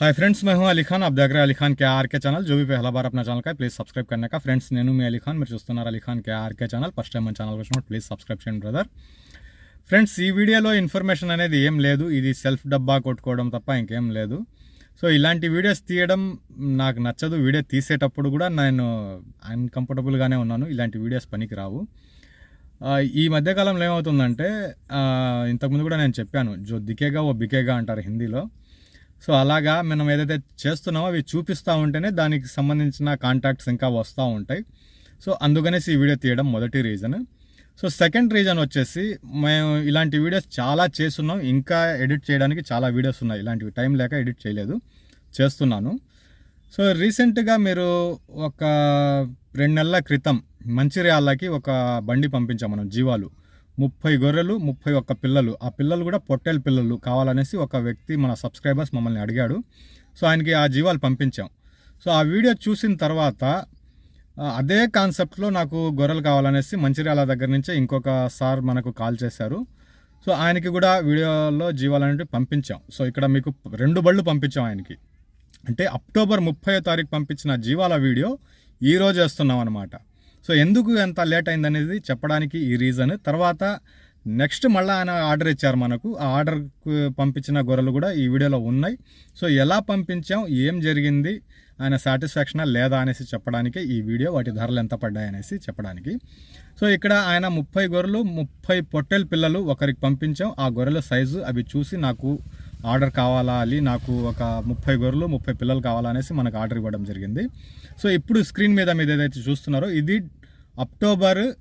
Hi friends मैं हूं अली खान आप देख रहे हैं अली खान के आर के ఛానల్ जो भी पहला बार अपना ఛానల్ का ప్లీజ్ సబ్స్క్రైబ్ करने का ఫ్రెండ్స్ నేను మీ అలీ ఖాన్ మీరు చూస్తున్నారు Ali Khan K R K channel first time మన ఛానల్ వచ్చినప్పుడు ప్లీజ్ సబ్స్క్రైబ్ చేయండి బ్రదర్ ఫ్రెండ్స్ ఈ వీడియోలో ఇన్ఫర్మేషన్ అనేది ఏం లేదు ఇది సెల్ఫ్ డబ్బా కొట్టుకోవడం తప్ప ఇంకేం లేదు సో ఇలాంటి వీడియోస్ తీయడం నాకు నచ్చదు వీడియో తీసేటప్పుడు కూడా నేను అన్కంఫర్టబుల్గానే ఉన్నాను ఇలాంటి వీడియోస్ పనికి రావు ఆ, ఈ మధ్యకాలంలో ఏమవుతుందంటే ఆ, ఇంతకుముందు కూడా నేను చెప్పాను జో దికేగా ఓ బికేగా అంటారు హిందీలో సో అలాగా మనం ఏదైతే చేస్తున్నామో అవి చూపిస్తూ ఉంటేనే దానికి సంబంధించిన కాంటాక్ట్స్ ఇంకా వస్తూ ఉంటాయి. సో అందుకనేసి ఈ వీడియో తీయడం మొదటి రీజన్ సో సెకండ్ రీజన్ వచ్చేసి మేము ఇలాంటి వీడియోస్ చాలా చేస్తున్నాం. ఇంకా ఎడిట్ చేయడానికి చాలా వీడియోస్ ఉన్నాయి. ఇలాంటివి టైం లేక ఎడిట్ చేయలేదు. చేస్తున్నాను. సో రీసెంట్గా మీరు ఒక రెండు నెలల క్రితం మంచిర్యాలకి ఒక బండి పంపించాం మనం జీవాలు. ముప్పై గొర్రెలు ముప్పై ఒక్క పిల్లలు. ఆ పిల్లలు కూడా పొట్టేలు పిల్లలు కావాలనేసి ఒక వ్యక్తి మన సబ్స్క్రైబర్స్ మమ్మల్ని అడిగాడు. సో ఆయనకి ఆ జీవాలు పంపించాం. సో ఆ వీడియో చూసిన తర్వాత అదే కాన్సెప్ట్లో నాకు గొర్రెలు కావాలనేసి మంచిర్యాల దగ్గర నుంచే ఇంకొక సార్ మనకు కాల్ చేశారు. సో ఆయనకి కూడా వీడియోలో జీవాలు అనేవి పంపించాం. సో ఇక్కడ మీకు రెండు బళ్ళు పంపించాం ఆయనకి. అంటే అక్టోబర్ ముప్పై తారీఖు పంపించిన జీవాల వీడియో ఈరోజు వేస్తున్నాం అనమాట సో ఎందుకు ఎంత లేట్ అయిందనేది చెప్పడానికి ఈ రీజన్. తర్వాత నెక్స్ట్ మళ్ళీ ఆయన ఆర్డర్ ఇచ్చారు మనకు. ఆ ఆర్డర్కు పంపించిన గొర్రెలు కూడా ఈ వీడియోలో ఉన్నాయి. సో ఎలా పంపించాం ఏం జరిగింది ఆయన సాటిస్ఫాక్షనా లేదా అనేసి చెప్పడానికి ఈ వీడియో వాటి ధరలు ఎంత పడ్డాయి అనేసి చెప్పడానికి. సో ఇక్కడ ఆయన ముప్పై గొర్రెలు ముప్పై పొట్టెల పిల్లలు ఒకరికి పంపించాం. ఆ గొర్రెల సైజు అవి చూసి నాకు ఆర్డర్ కావాలా అని నాకు ఒక ముప్పై గొర్రెలు ముప్పై పిల్లలు కావాలా అనేసి మనకు ఆర్డర్ ఇవ్వడం జరిగింది. సో ఇప్పుడు స్క్రీన్ మీద మీరు ఏదైతే చూస్తున్నారో ఇది అక్టోబర్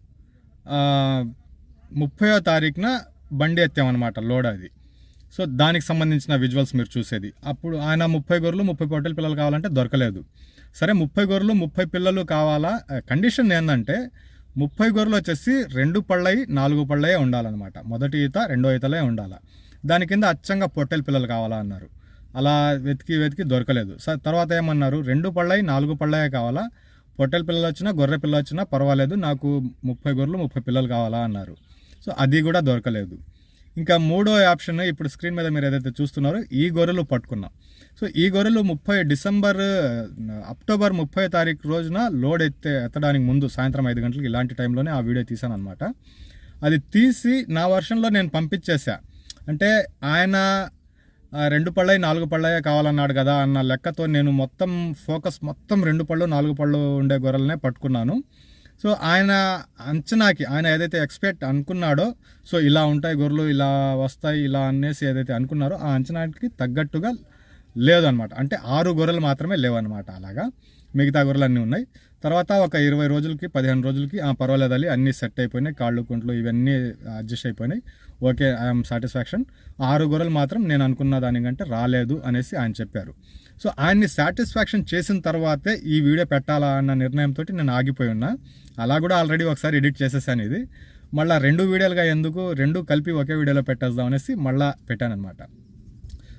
ముప్పయో తారీఖున బండి ఎత్తామన్నమాట లోడ్ అది. సో దానికి సంబంధించిన విజువల్స్ మీరు చూసేది. అప్పుడు ఆయన ముప్పై గొర్రెలు ముప్పై పొట్టల పిల్లలు కావాలంటే దొరకలేదు. సరే ముప్పై గొర్రెలు ముప్పై పిల్లలు కావాలా? కండిషన్ ఏంటంటే ముప్పై గొర్రెలు వచ్చేసి రెండు పళ్ళై నాలుగు పళ్ళయే ఉండాలన్నమాట. మొదటి ఈత రెండో ఈతలే ఉండాలి? దాని కింద అచ్చంగా పొట్టెల పిల్లలు కావాలా అన్నారు. అలా వెతికి వెతికి దొరకలేదు. సార్ తర్వాత ఏమన్నారు? రెండు పళ్ళయి నాలుగు పళ్ళయే కావాలా? పొట్టెల పిల్లలు వచ్చినా గొర్రె పిల్లలు వచ్చినా పర్వాలేదు నాకు ముప్పై గొర్రెలు ముప్పై పిల్లలు కావాలా అన్నారు. సో అది కూడా దొరకలేదు. ఇంకా మూడో ఆప్షన్ ఇప్పుడు స్క్రీన్ మీద మీరు ఏదైతే చూస్తున్నారో ఈ గొర్రెలు పట్టుకున్నాం. సో ఈ గొర్రెలు ముప్పై డిసెంబర్ అక్టోబర్ ముప్పై తారీఖు రోజున లోడ్ ఎత్తే ఎత్తడానికి ముందు సాయంత్రం ఐదు గంటలకు ఇలాంటి టైంలోనే ఆ వీడియో తీశాను అనమాట అది తీసి నా వర్షన్లో నేను పంపించేసా అంటే ఆయన రెండు పళ్ళయి నాలుగు పళ్ళయే కావాలన్నాడు కదా అన్న లెక్కతో నేను మొత్తం ఫోకస్ మొత్తం రెండు పళ్ళు నాలుగు పళ్ళు ఉండే గొర్రెలనే పట్టుకున్నాను. సో ఆయన అంచనాకి ఆయన ఏదైతే ఎక్స్పెక్ట్ అనుకున్నాడో సో ఇలా ఉంటాయి గొర్రెలు ఇలా వస్తాయి ఇలా అనేసి ఏదైతే అనుకున్నారో ఆ అంచనాకి తగ్గట్టుగా లేదనమాట. అంటే ఆరు గొర్రెలు మాత్రమే లేవన్నమాట అలాగా. మిగతా గొర్రెలు అన్నీ ఉన్నాయి. తర్వాత ఒక ఇరవై రోజులకి పదిహేను రోజులకి ఆ పర్వాలేదు అది అన్నీ సెట్ అయిపోయినాయి. కాళ్ళు కుంట్లు ఇవన్నీ అడ్జస్ట్ అయిపోయినాయి. Okay I am satisfaction. ఆరు గొర్రెలు మాత్రం నేను అనుకున్న దానికంటే రాలేదు అనేసి ఆయన చెప్పారు. సో ఆయన్ని సాటిస్ఫాక్షన్ చేసిన తర్వాతే ఈ వీడియో పెట్టాలా అన్న నిర్ణయంతో నేను ఆగిపోయి ఉన్నా. అలా కూడా ఆల్రెడీ ఒకసారి ఎడిట్ చేసేసాను ఇది. మళ్ళీ రెండు వీడియోలుగా ఎందుకు? రెండు కలిపి ఒకే వీడియోలో పెట్టేద్దాం అనేసి మళ్ళీ పెట్టాను అనమాట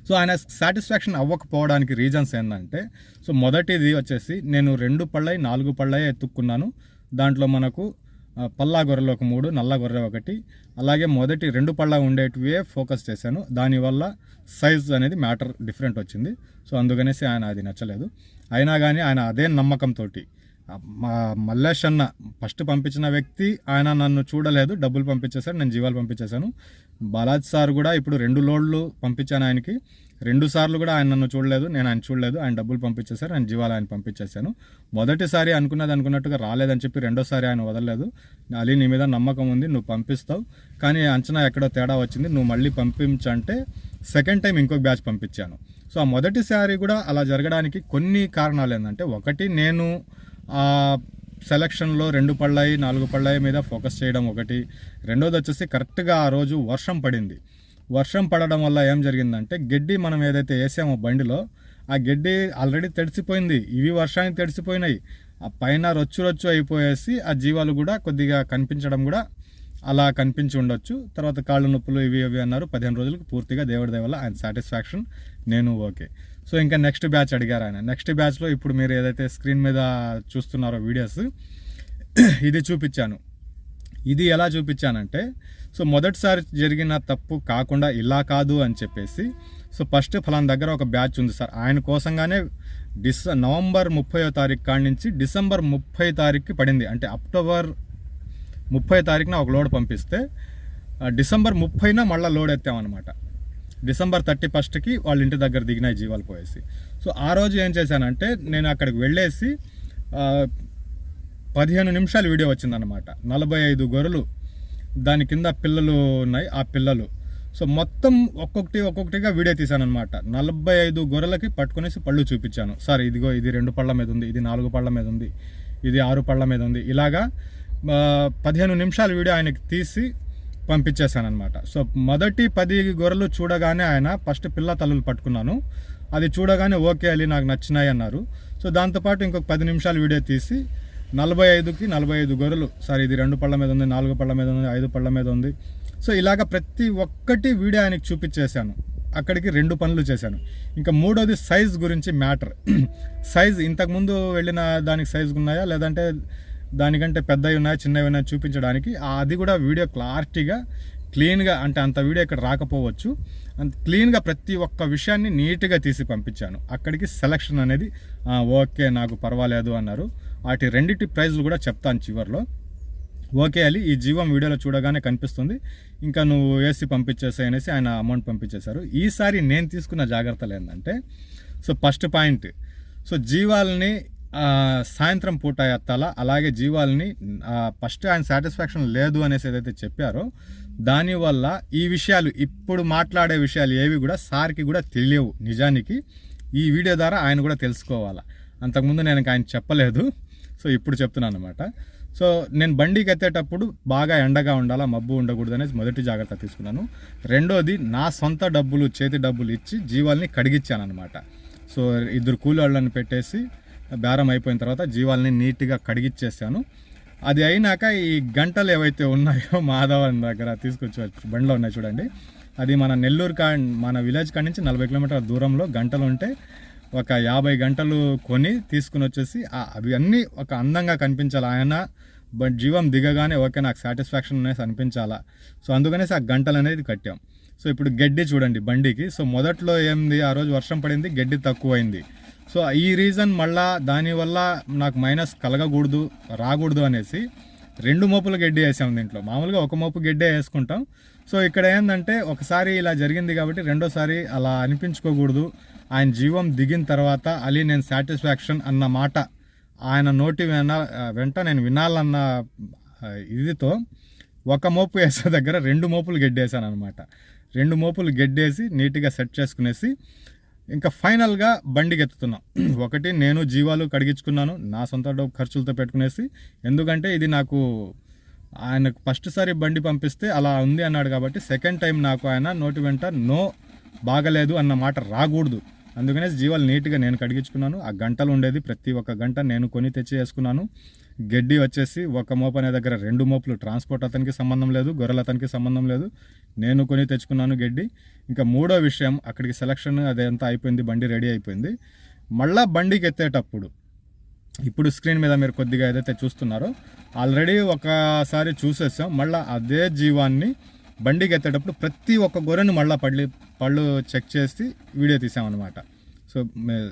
సో ఆయన సాటిస్ఫాక్షన్ అవ్వకపోవడానికి రీజన్స్ ఏంటంటే సో మొదటిది వచ్చేసి నేను రెండు పళ్ళై నాలుగు పళ్ళై ఎత్తుక్కున్నాను. దాంట్లో మనకు పల్లా గొర్రెలు ఒక మూడు నల్ల గొర్రె ఒకటి. అలాగే మొదటి రెండు పళ్ళ ఉండేటివే ఫోకస్ చేశాను. దానివల్ల సైజ్ అనేది మ్యాటర్ డిఫరెంట్ వచ్చింది. సో అందుకనేసి ఆయన అది నచ్చలేదు. అయినా కానీ ఆయన అదే నమ్మకంతో మా మల్లేష్ అన్న ఫస్ట్ పంపించిన వ్యక్తి ఆయన నన్ను చూడలేదు. డబ్బులు పంపించేశారు నేను జీవాలు పంపించేశాను. బాలాజ్ సార్ కూడా ఇప్పుడు రెండు లోడ్లు పంపించాను ఆయనకి. రెండు సార్లు కూడా ఆయన నన్ను చూడలేదు నేను ఆయన చూడలేదు. ఆయన డబ్బులు పంపించేశారు ఆయన జీవాలు ఆయన పంపించేశాను. మొదటిసారి అనుకున్నది అనుకున్నట్టుగా రాలేదని చెప్పి రెండోసారి ఆయన వదలలేదు. అలీ నీ మీద నమ్మకం ఉంది నువ్వు పంపిస్తావు. కానీ అంచనా ఎక్కడో తేడా వచ్చింది నువ్వు మళ్ళీ పంపించంటే సెకండ్ టైం ఇంకొక బ్యాచ్ పంపించాను. సో ఆ మొదటిసారి కూడా అలా జరగడానికి కొన్ని కారణాలు ఏంటంటే ఒకటి నేను సెలక్షన్లో రెండు పళ్ళాయి నాలుగు పళ్ళాయి మీద ఫోకస్ చేయడం ఒకటి. రెండోది వచ్చేసి కరెక్ట్గా ఆ రోజు వర్షం పడింది. వర్షం పడడం వల్ల ఏం జరిగిందంటే గడ్డి మనం ఏదైతే వేసామో బండిలో ఆ గడ్డి ఆల్రెడీ తడిసిపోయింది. ఇవి వర్షానికి తడిసిపోయినాయి. ఆ పైన రొచ్చు రొచ్చు అయిపోయేసి ఆ జీవాలు కూడా కొద్దిగా కనిపించడం కూడా అలా కనిపించి ఉండొచ్చు. తర్వాత కాళ్ళు నొప్పులు ఇవి ఇవి అన్నారు. పదిహేను రోజులకు పూర్తిగా దేవుడి దయ వల్ల ఆయన సాటిస్ఫాక్షన్. నేను ఓకే. సో ఇంకా నెక్స్ట్ బ్యాచ్ అడిగారు ఆయన. నెక్స్ట్ బ్యాచ్లో ఇప్పుడు మీరు ఏదైతే స్క్రీన్ మీద చూస్తున్నారో వీడియోస్ ఇది చూపించాను. ఇది ఎలా చూపించానంటే సో మొదటిసారి జరిగిన తప్పు కాకుండా ఇలా కాదు అని చెప్పేసి సో ఫస్ట్ ఫలాన్ దగ్గర ఒక బ్యాచ్ ఉంది సార్. ఆయన కోసంగానే డిస నవంబర్ ముప్పయో తారీఖు కాడి నుంచి డిసెంబర్ ముప్పై తారీఖుకి పడింది. అంటే అక్టోబర్ ముప్పై తారీఖున ఒక లోడ్ పంపిస్తే డిసెంబర్ ముప్పైన మళ్ళీ లోడ్ ఎత్తామన్నమాట. డిసెంబర్ థర్టీ ఫస్ట్కి వాళ్ళ ఇంటి దగ్గర దిగినాయి జీవాలు పోయేసి. సో ఆ రోజు ఏం చేశానంటే నేను అక్కడికి వెళ్ళేసి పదిహేను నిమిషాలు వీడియో వచ్చిందనమాట నలభై ఐదు గొర్రెలు దాని కింద పిల్లలు ఉన్నాయి ఆ పిల్లలు. సో మొత్తం ఒక్కొక్కటి ఒక్కొక్కటిగా వీడియో తీశాను అనమాట నలభై ఐదు గొర్రెలకి పట్టుకునేసి పళ్ళు చూపించాను. సార్ ఇదిగో ఇది రెండు పళ్ళ మీద ఉంది ఇది నాలుగు పళ్ళ మీద ఉంది ఇది ఆరు పళ్ళ మీద ఉంది. ఇలాగా పదిహేను నిమిషాల వీడియో ఆయనకి తీసి పంపించేశాను అనమాట సో మొదటి పది గొర్రెలు చూడగానే ఆయన ఫస్ట్ పిల్ల తల్లులు పట్టుకున్నాను. అది చూడగానే ఓకే అలి నాకు నచ్చినాయి అన్నారు. సో దాంతోపాటు ఇంకొక పది నిమిషాలు వీడియో తీసి నలభై ఐదుకి నలభై ఐదు గొర్రెలు సార్ ఇది రెండు పళ్ళ మీద ఉంది నాలుగు పళ్ళ మీద ఉంది ఐదు పళ్ళ మీద ఉంది. సో ఇలాగ ప్రతి ఒక్కటి వీడియో ఆయనకి చూపించేశాను. అక్కడికి రెండు పనులు చేశాను. ఇంకా మూడోది సైజ్ గురించి మ్యాటర్. సైజ్ ఇంతకుముందు వెళ్ళిన దానికి సైజ్ ఉన్నాయా? లేదంటే దానికంటే పెద్దవి ఉన్నాయా చిన్నవి ఉన్నాయా చూపించడానికి. అది కూడా వీడియో క్లారిటీగా క్లీన్గా అంటే అంత వీడియో ఇక్కడ రాకపోవచ్చు. అంత క్లీన్గా ప్రతి ఒక్క విషయాన్ని నీట్గా తీసి పంపించాను. అక్కడికి సెలక్షన్ అనేది ఓకే నాకు పర్వాలేదు అన్నారు. వాటి రెండింటి ప్రైజ్లు కూడా చెప్తాను చివరిలో. ఓకే అలి ఈ జీవం వీడియోలో చూడగానే కనిపిస్తుంది. ఇంకా నువ్వు వేసి పంపించేసాయి అనేసి ఆయన అమౌంట్ పంపించేశారు. ఈసారి నేను తీసుకున్న జాగ్రత్తలు ఏంటంటే సో ఫస్ట్ పాయింట్. సో జీవాలని సాయంత్రం పూట ఎత్తాలా? అలాగే జీవాలని ఫస్ట్ ఆయన సాటిస్ఫాక్షన్ లేదు అనేసి ఏదైతే చెప్పారో దానివల్ల ఈ విషయాలు ఇప్పుడు మాట్లాడే విషయాలు ఏవి కూడా సార్కి కూడా తెలియవు నిజానికి. ఈ వీడియో ద్వారా ఆయన కూడా తెలుసుకోవాలా? అంతకుముందు నేను ఆయన చెప్పలేదు. సో ఇప్పుడు చెప్తున్నాను అనమాట సో నేను బండికి ఎత్తేటప్పుడు బాగా ఎండగా ఉండాలా మబ్బు ఉండకూడదు అనేది మొదటి జాగ్రత్త తీసుకున్నాను. రెండోది నా సొంత డబ్బులు చేతి డబ్బులు ఇచ్చి జీవాల్ని కడిగిచ్చాను అనమాట సో ఇద్దరు కూలి వాళ్ళని పెట్టేసి బేరం అయిపోయిన తర్వాత జీవాలని నీట్గా కడిగిచ్చేసాను. అది అయినాక ఈ గంటలు ఏవైతే ఉన్నాయో మాధవన్ దగ్గర తీసుకొచ్చి బండిలో ఉన్నాయి చూడండి. అది మన నెల్లూరు కా మన విలేజ్ కాడి నుంచి నలభై కిలోమీటర్ల దూరంలో గంటలు ఉంటే ఒక యాభై గంటలు కొని తీసుకుని వచ్చేసి అవి అన్నీ ఒక అందంగా కనిపించాలి. ఆయన బట్ జీవం దిగగానే ఓకే నాకు సాటిస్ఫాక్షన్ అనేసి అనిపించాలా. సో అందుకనేసి ఆ గంటలు అనేది కట్టాం. సో ఇప్పుడు గడ్డి చూడండి బండికి. సో మొదట్లో ఏంది? ఆ రోజు వర్షం పడింది గడ్డి తక్కువైంది. సో ఈ రీజన్ మళ్ళా దానివల్ల నాకు మైనస్ కలగకూడదు రాకూడదు అనేసి రెండు మోపులు గడ్డి వేసాం దీంట్లో. మామూలుగా ఒక మోపు గడ్డే వేసుకుంటాం. సో ఇక్కడ ఏంటంటే ఒకసారి ఇలా జరిగింది కాబట్టి రెండోసారి అలా అనిపించుకోకూడదు. ఆయన జీవం దిగిన తర్వాత అలీ నేను సాటిస్ఫాక్షన్ అన్న మాట ఆయన నోటి విన వెంట నేను వినాలన్న ఇదితో ఒక మోపు వేసే దగ్గర రెండు మోపులు గడ్డేసాను అనమాట రెండు మోపులు గడ్డేసి నీట్గా సెట్ చేసుకునేసి ఇంకా ఫైనల్గా బండికి ఎత్తుతున్నాం ఒకటి నేను జీవాలు కడిగించుకున్నాను నా సొంత డబ్బు ఖర్చులతో పెట్టుకునేసి. ఎందుకంటే ఇది నాకు ఆయనకు ఫస్ట్ సారి బండి పంపిస్తే అలా ఉంది అన్నాడు కాబట్టి సెకండ్ టైం నాకు ఆయన నోటి వెంట నో బాగలేదు అన్న మాట రాకూడదు. అందుకనే జీవాలు నీట్గా నేను కడిగించుకున్నాను. ఆ గంటలు ఉండేది ప్రతి ఒక్క గంట నేను కొని తెచ్చి వేసుకున్నాను. గడ్డి వచ్చేసి ఒక మోపు అనే దగ్గర రెండు మోపులు. ట్రాన్స్పోర్ట్ అతనికి సంబంధం లేదు గొర్రెల అతనికి సంబంధం లేదు. నేను కొని తెచ్చుకున్నాను గడ్డి. ఇంకా మూడో విషయం అక్కడికి సెలక్షన్ అదంతా అయిపోయింది బండి రెడీ అయిపోయింది. మళ్ళా బండికి ఎత్తేటప్పుడు ఇప్పుడు స్క్రీన్ మీద మీరు కొద్దిగా ఏదైతే చూస్తున్నారో ఆల్రెడీ ఒకసారి చూసేసాం. మళ్ళీ అదే జీవాన్ని బండికి ఎత్తేటప్పుడు ప్రతి ఒక్క గొర్రెను మళ్ళీ పళ్ళు పళ్ళు చెక్ చేసి వీడియో తీసామన్నమాట. సో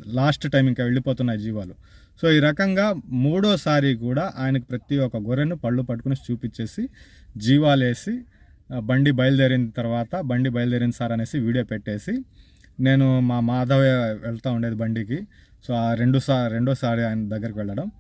లాస్ట్ టైం ఇంకా వెళ్ళిపోతున్నాయి జీవాలు. సో ఈ రకంగా మూడోసారి కూడా ఆయనకు ప్రతి ఒక్క గొర్రెను పళ్ళు పట్టుకుని చూపించేసి జీవాలు వేసి బండి బయలుదేరిన తర్వాత బండి బయలుదేరిన సార్ అనేసి వీడియో పెట్టేసి నేను మా మాధవ వెళ్తూ ఉండేది బండికి. సో ఆ రెండు సా రెండోసారి ఆయన దగ్గరికి వెళ్ళడం.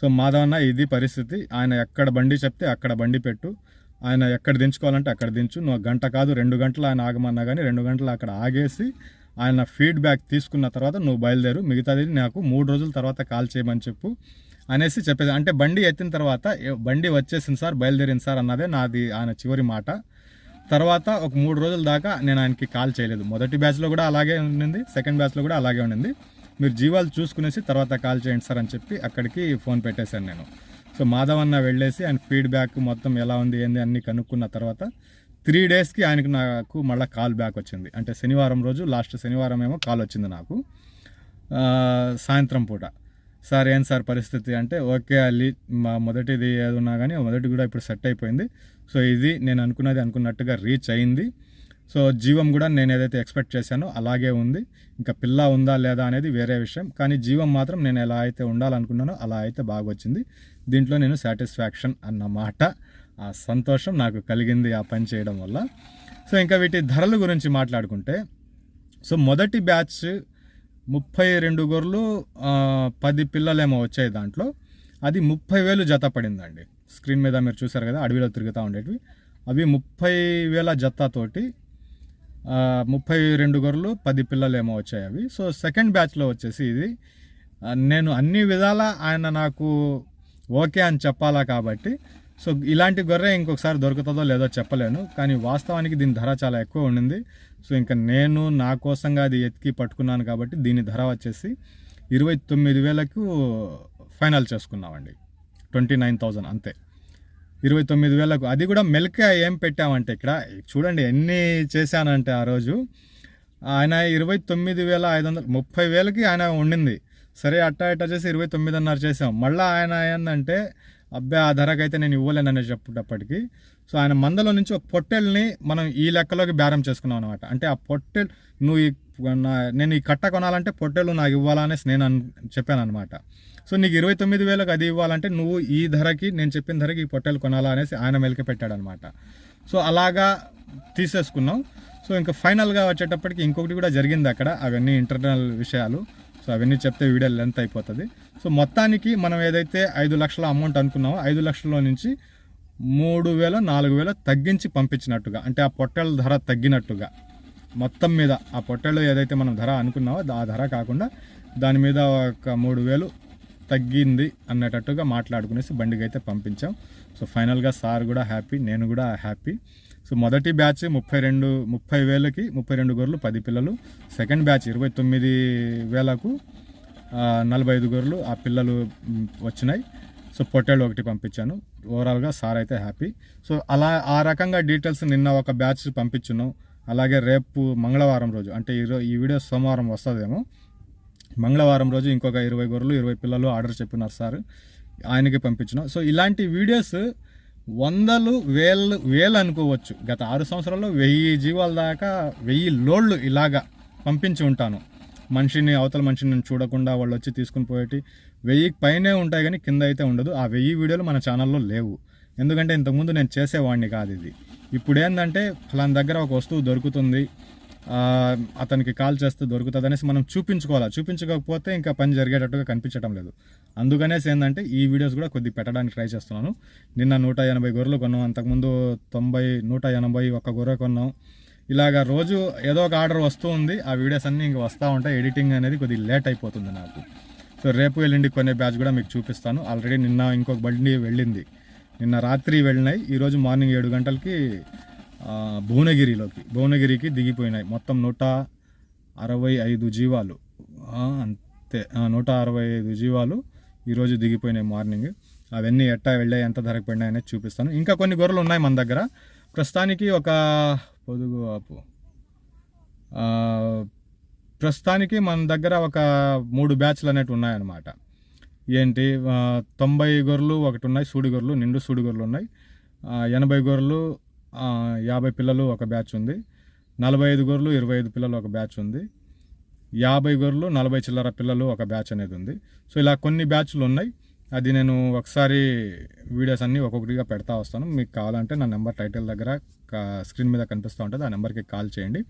సో మాధవన్న ఇది పరిస్థితి. ఆయన ఎక్కడ బండి చెప్తే అక్కడ బండి పెట్టు. ఆయన ఎక్కడ దించుకోవాలంటే అక్కడ దించు. నువ్వు గంట కాదు రెండు గంటలు ఆయన ఆగమన్నా కానీ రెండు గంటలు అక్కడ ఆగేసి ఆయన ఫీడ్బ్యాక్ తీసుకున్న తర్వాత నువ్వు బయలుదేరు. మిగతాది నాకు మూడు రోజుల తర్వాత కాల్ చేయమని చెప్పు అనేసి చెప్పేది. అంటే బండి ఎత్తిన తర్వాత బండి వచ్చేసింది సార్ బయలుదేరింది సార్ అన్నదే నాది ఆయన చివరి మాట. తర్వాత ఒక మూడు రోజుల దాకా నేను ఆయనకి కాల్ చేయలేదు. మొదటి బ్యాచ్లో కూడా అలాగే ఉండింది సెకండ్ బ్యాచ్లో కూడా అలాగే ఉండింది. మీరు జీవాలు చూసుకునేసి తర్వాత కాల్ చేయండి సార్ అని చెప్పి అక్కడికి ఫోన్ పెట్టేశాను నేను. సో మాధవన్న వెళ్ళేసి ఆయన ఫీడ్బ్యాక్ మొత్తం ఎలా ఉంది ఏంది అన్ని కనుక్కున్న తర్వాత త్రీ డేస్కి ఆయనకు నాకు మళ్ళీ కాల్ బ్యాక్ వచ్చింది. అంటే శనివారం రోజు లాస్ట్ శనివారం ఏమో కాల్ వచ్చింది నాకు. సాయంత్రం పూట. సార్ ఏం సార్ పరిస్థితి? అంటే ఓకే అల్లి మా మొదటిది ఏది ఉన్నా కానీ మొదటి కూడా ఇప్పుడు సెట్ అయిపోయింది. సో ఇది నేను అనుకున్నది అనుకున్నట్టుగా రీచ్ అయింది. సో జీవం కూడా నేను ఏదైతే ఎక్స్పెక్ట్ చేశానో అలాగే ఉంది. ఇంకా పిల్ల ఉందా లేదా అనేది వేరే విషయం. కానీ జీవం మాత్రం నేను ఎలా అయితే ఉండాలనుకున్నానో అలా అయితే బాగా వచ్చింది దీంట్లో నేను సాటిస్ఫాక్షన్ అన్నమాట ఆ సంతోషం నాకు కలిగింది ఆ పని చేయడం వల్ల. సో ఇంకా వీటి ధరల గురించి మాట్లాడుకుంటే సో మొదటి బ్యాచ్ ముప్పై రెండు గొర్రెలు పది పిల్లలేమో వచ్చాయి దాంట్లో. అది ముప్పై వేలు జత పడిందండి. స్క్రీన్ మీద మీరు చూసారు కదా అడవిలో తిరుగుతూ ఉండేటివి. అవి ముప్పై వేల జతతోటి ముప్పై రెండు గొర్రెలు పది పిల్లలేమో వచ్చాయి అవి. సో సెకండ్ బ్యాచ్లో వచ్చేసి ఇది నేను అన్ని విధాల ఆయన నాకు ఓకే అని చెప్పాలా కాబట్టి సో ఇలాంటి గొర్రె ఇంకొకసారి దొరుకుతుందో లేదో చెప్పలేను కానీ వాస్తవానికి దీని ధర చాలా ఎక్కువ ఉండింది. సో ఇంకా నేను నా కోసంగా అది ఎత్తికి పట్టుకున్నాను కాబట్టి దీని ధర వచ్చేసి ఇరవై తొమ్మిది వేలకు ఫైనల్ చేసుకున్నామండి. ట్వంటీ నైన్ థౌజండ్ అంతే. ఇరవై తొమ్మిది వేలకు అది కూడా మెల్క్ ఏం పెట్టామంటే ఇక్కడ చూడండి ఎన్ని చేశానంటే ఆ రోజు. ఆయన ఇరవై తొమ్మిది వేల ఐదు వందలు ముప్పై వేలకి ఆయన ఉండింది. సరే అట్టా ఇట్టా చేసి ఇరవై తొమ్మిదిన్నర చేసాం. మళ్ళీ ఆయన ఏంటంటే అబ్బాయి ఆ ధరకైతే నేను ఇవ్వలేనని చెప్పేటప్పటికి. సో ఆయన మందలో నుంచి ఒక పొట్టెల్ని మనం ఈ లెక్కలోకి బేరం చేసుకున్నాం అనమాట అంటే ఆ పొట్టెల్ నువ్వు ఈ నా- నేను ఈ కట్ట కొనాలంటే పొట్టెలు నాకు ఇవ్వాలనేసి నేను అన్ చెప్పాను అనమాట సో నీకు ఇరవై తొమ్మిది వేలకు అది ఇవ్వాలంటే నువ్వు ఈ ధరకి నేను చెప్పిన ధరకి ఈ పొట్టెలు కొనాలా అనేసి ఆయన మెలిక పెట్టాడు అనమాట సో అలాగా తీసేసుకున్నాం. సో ఇంకా ఫైనల్గా వచ్చేటప్పటికి ఇంకొకటి కూడా జరిగింది అక్కడ అవన్నీ ఇంటర్నల్ విషయాలు. సో అవన్నీ చెప్తే వీడియో లెంత్ అయిపోతుంది. సో మొత్తానికి మనం ఏదైతే ఐదు లక్షల అమౌంట్ అనుకున్నామో ఐదు లక్షల నుంచి మూడు వేల నాలుగు వేల తగ్గించి పంపించినట్టుగా అంటే ఆ పొట్టెల ధర తగ్గినట్టుగా మొత్తం మీద ఆ పొట్టెలు ఏదైతే మనం ధర అనుకున్నామో ఆ ధర కాకుండా దాని మీద ఒక మూడు వేలు తగ్గింది అన్నట్టుగా మాట్లాడుకునేసి బండికి అయితే పంపించాం. సో ఫైనల్గా సార్ కూడా హ్యాపీ నేను కూడా హ్యాపీ. సో మొదటి బ్యాచ్ ముప్పై రెండు ముప్పై వేలకి ముప్పై రెండు గొర్రెలు పది పిల్లలు. సెకండ్ బ్యాచ్ ఇరవై తొమ్మిది వేలకు నలభై ఐదు గొర్రెలు ఆ పిల్లలు వచ్చినాయి. సో పొట్టేళ్ళు ఒకటి పంపించాను. ఓవరాల్గా సార్ అయితే హ్యాపీ. సో అలా ఆ రకంగా డీటెయిల్స్ నిన్న ఒక బ్యాచ్ పంపించున్నాం. అలాగే రేపు మంగళవారం రోజు అంటే ఈరో ఈ వీడియో సోమవారం వస్తుందేమో. మంగళవారం రోజు ఇంకొక ఇరవై గొర్రెలు ఇరవై పిల్లలు ఆర్డర్ చెప్పినారు సార్. ఆయనకి పంపించిన. సో ఇలాంటి వీడియోస్ వందలు వేలు వేలు అనుకోవచ్చు. గత ఆరు సంవత్సరాల్లో వెయ్యి జీవాల దాకా వెయ్యి లోడ్లు ఇలాగా పంపించి ఉంటాను. మనిషిని అవతల మనిషిని నేను చూడకుండా వాళ్ళు వచ్చి తీసుకుని పోయేటి వెయ్యి పైనే ఉంటాయి కానీ కింద అయితే ఉండదు. ఆ వెయ్యి వీడియోలు మన ఛానల్లో లేవు. ఎందుకంటే ఇంతకుముందు నేను చేసేవాడిని కాదు ఇది. ఇప్పుడు ఏంటంటే ఫలాని దగ్గర ఒక వస్తువు దొరుకుతుంది. అతనికి కాల్ చేస్తే దొరుకుతుంది అనేసి మనం చూపించుకోవాలి? చూపించకపోతే ఇంకా పని జరిగేటట్టుగా కనిపించడం లేదు. అందుకనేసి ఏంటంటే ఈ వీడియోస్ కూడా కొద్దిగా పెట్టడానికి ట్రై చేస్తున్నాను. నిన్న నూట ఎనభై గొర్రెలు కొన్నాం. అంతకుముందు తొంభై నూట ఎనభై ఒక గొర్రె కొన్నాం. ఇలాగా రోజు ఏదో ఒక ఆర్డర్ వస్తూ ఉంది. ఆ వీడియోస్ అన్నీ ఇంక వస్తూ ఉంటాయి. ఎడిటింగ్ అనేది కొద్దిగా లేట్ అయిపోతుంది నాకు. సో రేపు ఎల్లుండి కొనే బ్యాచ్ కూడా మీకు చూపిస్తాను. ఆల్రెడీ నిన్న ఇంకొక బండి వెళ్ళింది. నిన్న రాత్రి వెళ్ళినాయి. ఈరోజు మార్నింగ్ ఏడు గంటలకి భువనగిరిలోకి. భువనగిరికి దిగిపోయినాయి. మొత్తం నూట అరవై ఐదు జీవాలు. అంతే. నూట అరవై ఐదు జీవాలు. ఈరోజు దిగిపోయినాయి మార్నింగ్ అవన్నీ ఎట్టా వెళ్ళాయి ఎంత ధరకు పడినాయి అనేది చూపిస్తాను. ఇంకా కొన్ని గొర్రెలు ఉన్నాయి మన దగ్గర. ప్రస్తుతానికి ఒక పొదుగు ఆపు. ప్రస్తుతానికి మన దగ్గర ఒక మూడు బ్యాచ్లు అనేవి ఉన్నాయన్నమాట. ఏంటి? తొంభై గొర్రెలు ఒకటి ఉన్నాయి సూడి గొర్రెలు నిండు సూడి గొర్రెలు ఉన్నాయి. ఎనభై గొర్రెలు యాభై పిల్లలు ఒక బ్యాచ్ ఉంది. నలభై ఐదు గొర్రెలు ఇరవై ఐదు పిల్లలు ఒక బ్యాచ్ ఉంది. యాభై గొర్రెలు నలభై చిల్లర పిల్లలు ఒక బ్యాచ్ అనేది ఉంది. సో ఇలా కొన్ని బ్యాచ్లు ఉన్నాయి. అది నేను ఒకసారి వీడియోస్ అన్నీ ఒక్కొక్కటిగా పెడతా వస్తాను. మీకు కావాలంటే నా నెంబర్ టైటిల్ దగ్గర స్క్రీన్ మీద కనిపిస్తూ ఉంటుంది. ఆ నెంబర్కి కాల్ చేయండి.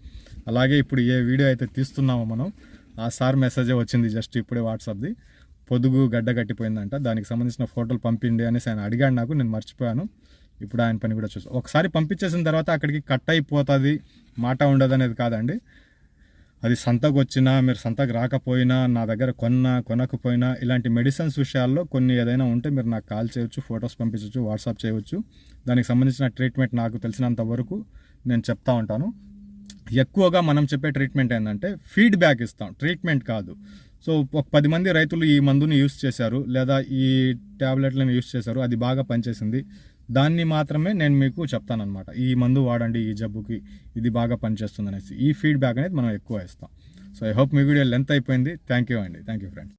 అలాగే ఇప్పుడు ఏ వీడియో అయితే తీస్తున్నామో మనం ఆ సార్ మెసేజే వచ్చింది జస్ట్ ఇప్పుడే వాట్సాప్ది. పొదుగు గడ్డ కట్టిపోయిందంట. దానికి సంబంధించిన ఫోటోలు పంపిండి అనేసి ఆయన అడిగాడు నాకు. నేను మర్చిపోయాను. ఇప్పుడు ఆయన పని కూడా చూస్తాను ఒకసారి పంపించేసిన తర్వాత అక్కడికి కట్ అయిపోతుంది. మాట ఉండదు అనేది కాదండి. అది సంతకు వచ్చినా మీరు సంతకు రాకపోయినా నా దగ్గర కొన్నా కొనకపోయినా ఇలాంటి మెడిసిన్స్ విషయాల్లో కొన్ని ఏదైనా ఉంటే మీరు నాకు కాల్ చేయొచ్చు ఫొటోస్ పంపించవచ్చు వాట్సాప్ చేయవచ్చు దానికి సంబంధించిన ట్రీట్మెంట్ నాకు తెలిసినంత వరకు నేను చెప్తా ఉంటాను. ఎక్కువగా మనం చెప్పే ట్రీట్మెంట్ ఏంటంటే ఫీడ్బ్యాక్ ఇస్తాం. ట్రీట్మెంట్ కాదు. సో ఒక పది మంది రైతులు ఈ మందుని యూస్ చేశారు లేదా ఈ ట్యాబ్లెట్లను యూస్ చేశారు అది బాగా పనిచేసింది. దాన్ని మాత్రమే నేను మీకు చెప్తానన్నమాట. ఈ మందు వాడండి ఈ జబ్బుకి ఇది బాగా పనిచేస్తుంది అనేసి ఈ ఫీడ్బ్యాక్ అనేది మనం ఎక్కువ ఇస్తాం సో ఐ హోప్ మీ వీడియో లెంత్ అయిపోయింది. థ్యాంక్ యూ అండి. Thank you friends